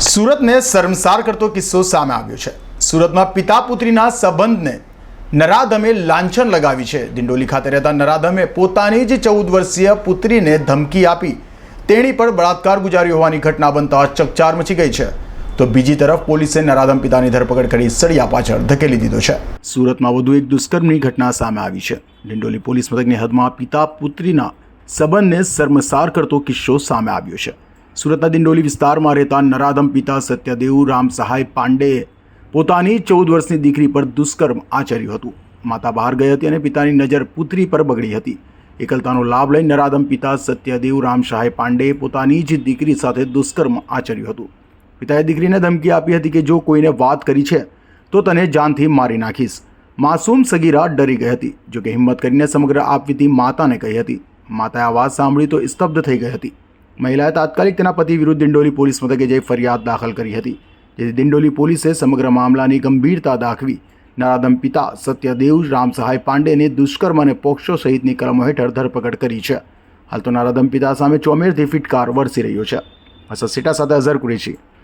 સુરતને શર્મસાર કરતો કિસ્સો સામે આવ્યો છે. સુરતમાં પિતા પુત્રીના સંબંધને નરાધમે લાંછન લગાવી છે. દિંડોલી ખાતે રહેતા નરાધમે પોતાની જ ચૌદ વર્ષીય પુત્રીને ધમકી આપી. તેણી પર બળાત્કાર ગુજાર્યો હોવાની ઘટના બનતા ચકચાર મચી ગઈ છે. તો બીજી તરફ પોલીસે નરાધમ પિતાની ધરપકડ કરી સળિયા પાછળ ધકેલી દીધો છે. સુરતમાં વધુ એક દુષ્કર્મની ઘટના સામે આવી છે. દિંડોલી પોલીસ મથકની હદમાં પિતા પુત્રીના સંબંધને શર્મસાર કરતો કિસ્સો સામે આવ્યો છે. સુરતના દિંડોલી વિસ્તારમાં રહેતા નરાધમ પિતા સત્યદેવ રામ સહાય પાંડેએ પોતાની ચૌદ વર્ષની દીકરી પર દુષ્કર્મ આચર્યું હતું. માતા બહાર ગઈ હતી અને પિતાની નજર પુત્રી પર બગડી હતી. એકલતાનો લાભ લઈ નરાધમ પિતા સત્યદેવ રામ સહાય પાંડેએ પોતાની જ દીકરી સાથે દુષ્કર્મ આચર્યું હતું. પિતાએ દીકરીને ધમકી આપી હતી કે જો કોઈને વાત કરી છે, તો તને જાનથી મારી નાખીશ. માસૂમ સગીરા ડરી ગઈ હતી જોકે હિંમત કરીને સમગ્ર આપવીતી માતાને કહી હતી. માતાએ આ વાત સાંભળી તો સ્તબ્ધ થઈ ગઈ હતી. મહિલાએ તાત્કાલિક તેના પતિ વિરુદ્ધ દિંડોલી પોલીસ મથકે જઈ ફરિયાદ દાખલ કરી હતી. જેથી દિંડોલી પોલીસે સમગ્ર મામલાની ગંભીરતા દાખવી નારાધમ પિતા સત્યદેવ રામ સહાય પાંડેને દુષ્કર્મ અને પોક્ષો સહિતની કલમો હેઠળ ધરપકડ કરી છે. હાલ તો નરાધમ પિતા સામે ચોમેરથી ફિટકાર વરસી રહ્યો છે. અસર સીટા સાથે અઝર કુરેશી.